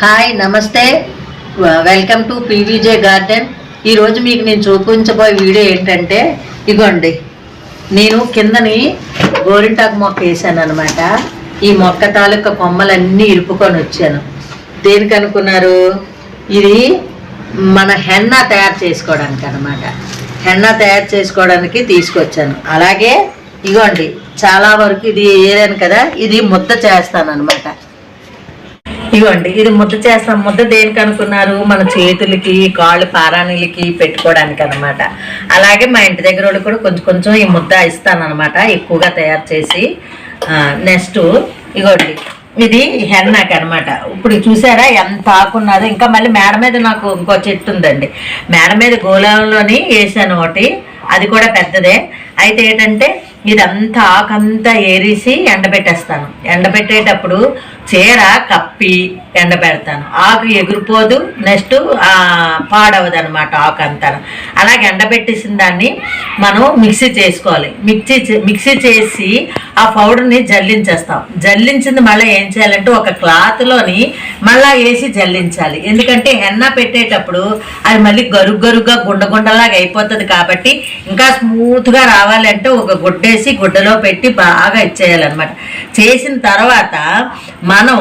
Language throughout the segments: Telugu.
హాయ్ నమస్తే. Welcome to PVJ garden. ఈరోజు మీకు నేను చూపించబోయే వీడియో ఏంటంటే ఇగోండి. నేను కిందని గోరింటాకు మొక్క వేసాను అనమాట ఈ మొక్క తాలూకా కొమ్మలన్నీ ఇరుపుకొని వచ్చాను. దేనికి అనుకున్నారు? ఇది మన హెన్నా తయారు చేసుకోవడానికి అనమాట హెన్నా తయారు చేసుకోవడానికి తీసుకొచ్చాను. అలాగే ఇగోండి చాలా వరకు ఇది ఏదాను కదా ఇది ముద్ద చేస్తాను అనమాట ఇదిగోండి ఇది ముద్ద చేస్తాం. ముద్ద దేనికి అనుకున్నారు? మన చేతులకి కాళ్ళు పారాణిలకి పెట్టుకోవడానికి అనమాట అలాగే మా ఇంటి దగ్గర వాళ్ళు కూడా కొంచెం కొంచెం ఈ ముద్ద ఇస్తాను అనమాట ఎక్కువగా తయారు చేసి. నెక్స్ట్ ఇగోండి ఇది హెన్నాకి అనమాట ఇప్పుడు చూసారా ఎంత ఆకున్నదో. ఇంకా మళ్ళీ మేడ మీద నాకు ఇంకో చెట్టు ఉందండి. మేడ మీద గోళంలోని వేసాను ఒకటి. అది కూడా పెద్దదే. అయితే ఏంటంటే ఇదంతా ఆకంతా ఏరిసి ఎండబెట్టేస్తాను. ఎండబెట్టేటప్పుడు చీర కప్పి ఎండబెడతాను ఆకు ఎగిరిపోదు నెక్స్ట్ పాడవదు అనమాట ఆకు అంతా అలాగే ఎండబెట్టేసిన దాన్ని మనం మిక్సీ చేసుకోవాలి. మిక్సీ చే- మిక్సీ చేసి ఆ పౌడర్ని జల్లించేస్తాం. జల్లించింది మళ్ళీ ఏం చేయాలంటే ఒక క్లాత్లోని మళ్ళా వేసి జల్లించాలి. ఎందుకంటే హెన్న పెట్టేటప్పుడు అది మళ్ళీ గరుగు గరుగ్గా గుండ గుండలాగా అయిపోతుంది కాబట్టి ఇంకా స్మూత్గా రావాలంటే ఒక గుడ్డేసి గుడ్డలో పెట్టి బాగా ఇచ్చేయాలన్నమాట. చేసిన తర్వాత మనం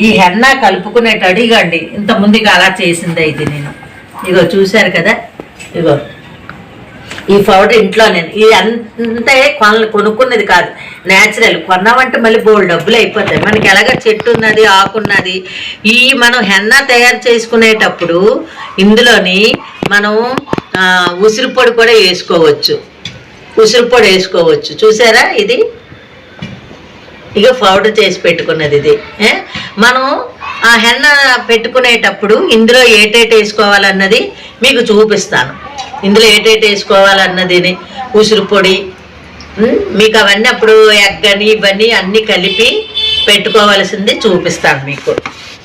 ఈ హెన్న కలుపుకునేట అడిగండి ఇంత ముందుగా అలా చేసిందే ఇది నేను. ఇగో చూశారు కదా? ఇగో. ఈ పౌడర్ ఇంట్లో నేను ఇది అంతే కొన కొనుక్కున్నది కాదు. న్యాచురల్ కొన్నామంటే మళ్ళీ బోల్ డబ్బులు అయిపోతాయి. మనకి ఎలాగ చెట్టు ఉన్నది ఆకున్నది ఈ మనం హెన్న తయారు చేసుకునేటప్పుడు ఇందులోని మనం ఉసిరిపొడి ఉసిరి పొడి కూడా వేసుకోవచ్చు. ఉసిరి పొడి వేసుకోవచ్చు. చూసారా ఇది? ఇక పౌడర్ చేసి పెట్టుకున్నది ఇది. మనం ఆ హెన్న పెట్టుకునేటప్పుడు ఇందులో ఏటేటి వేసుకోవాలన్నది మీకు చూపిస్తాను. ఇందులో ఏటేటి వేసుకోవాలన్నది ఉసిరి పొడి మీకు అవన్నీ అప్పుడు ఎగ్గని ఇవన్నీ అన్నీ కలిపి పెట్టుకోవాల్సింది చూపిస్తాను మీకు.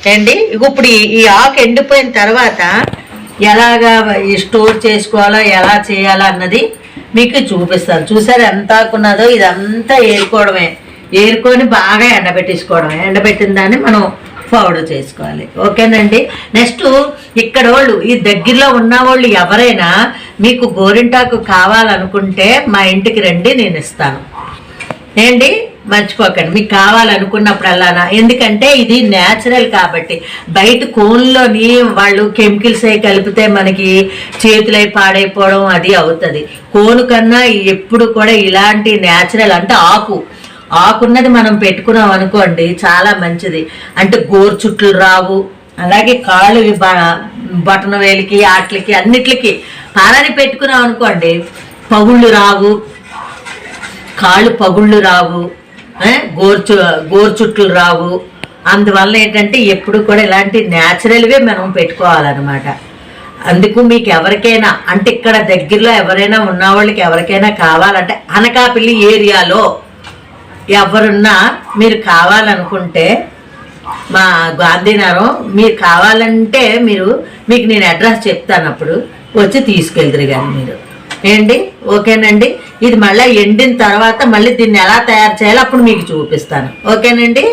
ఏండి ఇప్పుడు ఈ- ఈ ఆకు ఎండిపోయిన తర్వాత ఎలాగా స్టోర్ చేసుకోవాలా ఎలా చేయాలా అన్నది మీకు చూపిస్తాను. చూసారు ఎంత ఆకున్నదో ఇదంతా ఏరుకోవడమే. ఏరుకొని బాగా ఎండబెట్టించుకోవడం ఎండబెట్టిన దాన్ని మనం పౌడర్ చేసుకోవాలి. ఓకేనండి? నెక్స్ట్ ఇక్కడ వాళ్ళు ఈ దగ్గరలో ఉన్న వాళ్ళు ఎవరైనా మీకు గోరింటాకు కావాలనుకుంటే మా ఇంటికి రండి నేను ఇస్తాను. ఏంటి? మర్చిపోకండి. మీకు కావాలనుకున్నప్పుడల్లానా. ఎందుకంటే ఇది న్యాచురల్ కాబట్టి. బయట కోన్లోని వాళ్ళు కెమికల్స్ అవి కలిపితే మనకి చేతులై పాడైపోవడం అది అవుతుంది. కోను కన్నా ఎప్పుడు కూడా ఇలాంటి న్యాచురల్ అంటే ఆకు. ఆకున్నది మనం పెట్టుకున్నాం అనుకోండి చాలా మంచిది. అంటే గోర్చుట్లు రావు. అలాగే కాళ్ళు బటన్ బటన వేలికి ఆటలకి అన్నిట్లకి పాలని పెట్టుకున్నాం అనుకోండి పగుళ్ళు రావు. కాళ్ళు పగుళ్ళు రావు. గోర్చు గోర్చుట్లు రావు. అందువల్ల ఏంటంటే ఎప్పుడు కూడా ఇలాంటి న్యాచురల్వే మనం పెట్టుకోవాలన్నమాట. అందుకు మీకు ఎవరికైనా అంటే ఇక్కడ దగ్గరలో ఎవరైనా ఉన్న వాళ్ళకి ఎవరికైనా కావాలంటే అనకాపల్లి ఏరియాలో ఎవరున్నా మీరు కావాలనుకుంటే మా గాంధీనగరం మీరు కావాలంటే మీరు మీకు నేను అడ్రస్ చెప్తాను అప్పుడు. వచ్చి తీసుకెళ్దురు కానీ మీరు. ఏంటి? ఓకేనండి? ఇది మళ్ళీ ఎండిన తర్వాత మళ్ళీ దీన్ని ఎలా తయారు చేయాలో అప్పుడు మీకు చూపిస్తాను. ఓకేనండి?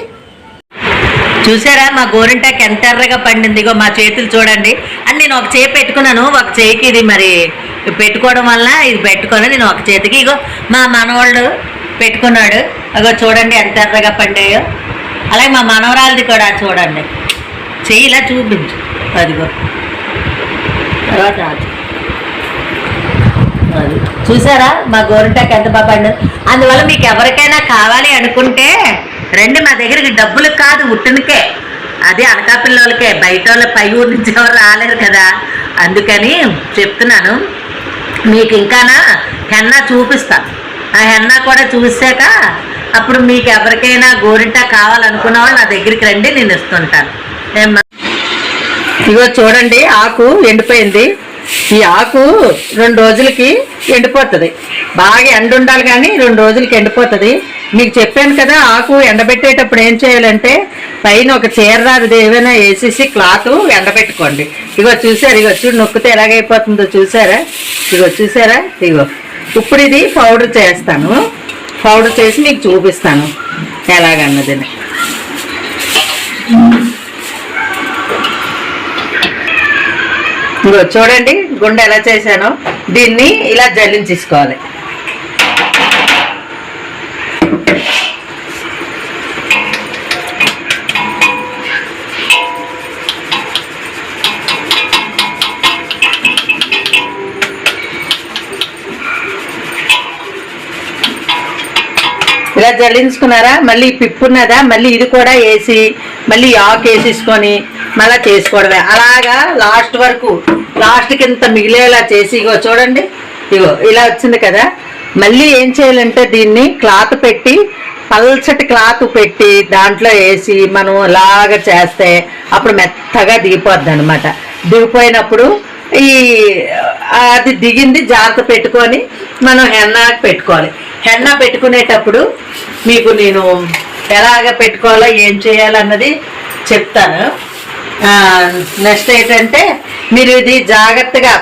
చూసారా మా గోరింటాకి ఎంత ఎర్రగా పండిందిగో మా చేతులు చూడండి. అని నేను ఒక చేయి పెట్టుకున్నాను. ఒక చేయికి ఇది మరి పెట్టుకోవడం వల్ల ఇది పెట్టుకొని నేను ఒక చేతికి ఇగో మా మనవాళ్ళు పెట్టుకున్నాడు. అగో చూడండి ఎంత ఎర్రగా పండాయో. అలాగే మా మనవరాలది కూడా చూడండి. చెయ్యి ఇలా చూపించు. అదిగో. తర్వాత అది. చూసారా? మా గోరింటాకి ఎంత బాగా పండు అందువల్ల మీకు ఎవరికైనా కావాలి అనుకుంటే రండి మా దగ్గరికి. డబ్బులు కాదు ఉట్టునికే. అది అనకాపిల్లలకే బయట వాళ్ళ పై ఊరి నుంచి ఎవరు రాలేరు కదా. అందుకని చెప్తున్నాను. మీకు ఇంకానా? హెన్నా చూపిస్తాను ఆ హెన్నా కూడా చూసాక అప్పుడు మీకు ఎవరికైనా గోరింట కావాలనుకున్న వాళ్ళు నా దగ్గరికి రండి నేను ఇస్తుంటాను. ఏమ్మా? ఇగో చూడండి ఆకు ఎండిపోయింది. ఈ ఆకు రెండు రోజులకి ఎండిపోతుంది. బాగా ఎండ ఉండాలి కానీ రెండు రోజులకి ఎండిపోతుంది. మీకు చెప్పాను కదా ఆకు ఎండబెట్టేటప్పుడు ఏం చేయాలంటే పైన ఒక చీరరాదు ఏమైనా వేసేసి క్లాత్ ఎండబెట్టుకోండి. ఇగో చూసారు ఇగో చూడు నొక్కితే ఎలాగైపోతుందో చూసారా? ఇగో చూసారా? ఇగో. ఇప్పుడు ఇది పౌడర్ చేస్తాను. పౌడర్ చేసి మీకు చూపిస్తాను. ఎలాగన్నది ఇదిగో చూడండి గుండె ఎలా చేశానో. దీన్ని ఇలా జల్లించేసుకోవాలి. ఇలా జల్లించుకున్నారా? మళ్ళీ పిప్పు ఉన్నదా మళ్ళీ ఇది కూడా వేసి మళ్ళీ ఆకు వేసేసుకొని మళ్ళీ చేసుకోవడమే. అలాగా లాస్ట్ వరకు లాస్ట్కి ఇంత మిగిలేలా చేసి ఇగో చూడండి ఇగో ఇలా వచ్చింది కదా. మళ్ళీ ఏం చేయాలంటే దీన్ని క్లాత్ పెట్టి పల్చటి క్లాత్ పెట్టి దాంట్లో వేసి మనం ఇలాగ చేస్తే అప్పుడు మెత్తగా దిగిపోద్ది అనమాట దిగిపోయినప్పుడు ఈ అది దిగింది జాగ్రత్త పెట్టుకొని మనం హెన్న పెట్టుకోవాలి. హెన్న పెట్టుకునేటప్పుడు మీకు నేను ఎలాగ పెట్టుకోవాలో ఏం చేయాలన్నది చెప్తాను. నెక్స్ట్ ఏంటంటే మీరు ఇది జాగ్రత్తగా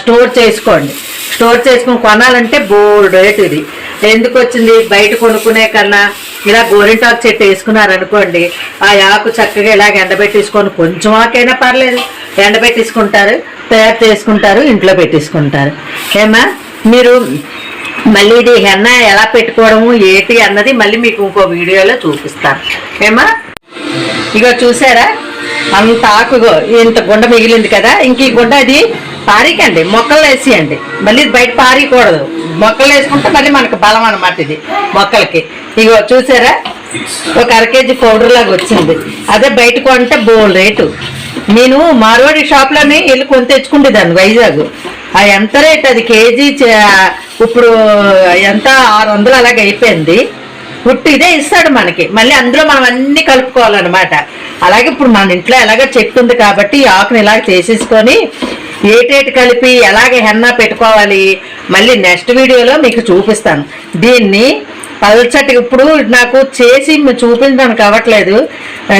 స్టోర్ చేసుకోండి. స్టోర్ చేసుకుని కొనాలంటే బోర్డు రేట్ ఇది. ఎందుకు వచ్చింది? బయట కొనుక్కునే కన్నా ఇలా గోరింటాకు చెట్టు వేసుకున్నారనుకోండి ఆ ఆకు చక్కగా ఇలాగ ఎండబెట్టేసుకొని కొంచెం ఆకైనా పర్లేదు. ఎండబెట్టేసుకుంటారు తయారు చేసుకుంటారు ఇంట్లో పెట్టేసుకుంటారు. ఏమా మీరు మళ్ళీ ఇది హెన్న ఎలా పెట్టుకోవడము ఏంటి అన్నది మళ్ళీ మీకు ఇంకో వీడియోలో చూపిస్తాను. ఏమా ఇక చూసారా? అంత ఆకుగో ఇంత గుండ మిగిలింది కదా ఇంక ఈ గుండ అది పారికండి మొక్కలు వేసేయండి. మళ్ళీ బయట పారీకూడదు. మొక్కలు వేసుకుంటే మళ్ళీ మనకు బలం అన్నమాట ఇది మొక్కలకి. ఇగో చూసారా? ఒక అర కేజీ పౌడర్ లాగా వచ్చింది. అదే బయట కొంటే బోల్ రేటు. నేను మార్వాడి షాప్లోనే వెళ్ళి కొని తెచ్చుకుంటేదాన్ని వైజాగ్. ఆ ఎంత రేట్ అది? కేజీ ఇప్పుడు ఎంత? ఆరు వందలు అలాగ అయిపోయింది. పుట్టి ఇదే ఇస్తాడు మనకి. మళ్ళీ అందులో మనం అన్ని కలుపుకోవాలన్నమాట. అలాగే ఇప్పుడు మన ఇంట్లో ఎలాగ చెట్టు ఉంది కాబట్టి ఈ ఆకుని ఇలాగ చేసేసుకొని ఏటేటి కలిపి ఎలాగ హెన్నా పెట్టుకోవాలి మళ్ళీ నెక్స్ట్ వీడియోలో మీకు చూపిస్తాను. దీన్ని పల్చటి ఇప్పుడు నాకు చేసి చూపించడానికి అవ్వట్లేదు.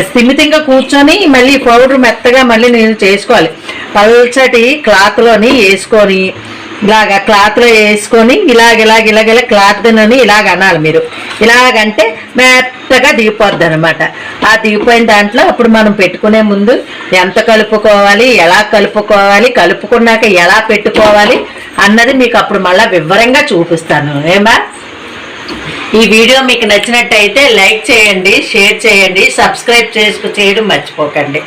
స్థిమితంగా కూర్చొని మళ్ళీ పౌడర్ మెత్తగా మళ్ళీ నేను చేసుకోవాలి. పల్చటి క్లాత్లోని వేసుకొని ఇలాగ క్లాత్లో వేసుకొని ఇలాగ ఇలాగ ఇలాగ ఇలా క్లాత్ తినని ఇలాగ అనాలి మీరు. ఇలాగంటే మెత్తగా దిగిపోద్ది అనమాట ఆ దిగిపోయిన దాంట్లో అప్పుడు మనం పెట్టుకునే ముందు ఎంత కలుపుకోవాలి ఎలా కలుపుకోవాలి కలుపుకున్నాక ఎలా పెట్టుకోవాలి అన్నది మీకు అప్పుడు మళ్ళీ వివరంగా చూపిస్తాను. ఏమా? ఈ వీడియో మీకు నచ్చినట్టయితే లైక్ చేయండి షేర్ చేయండి సబ్స్క్రైబ్ చేసుకు చేయడం మర్చిపోకండి.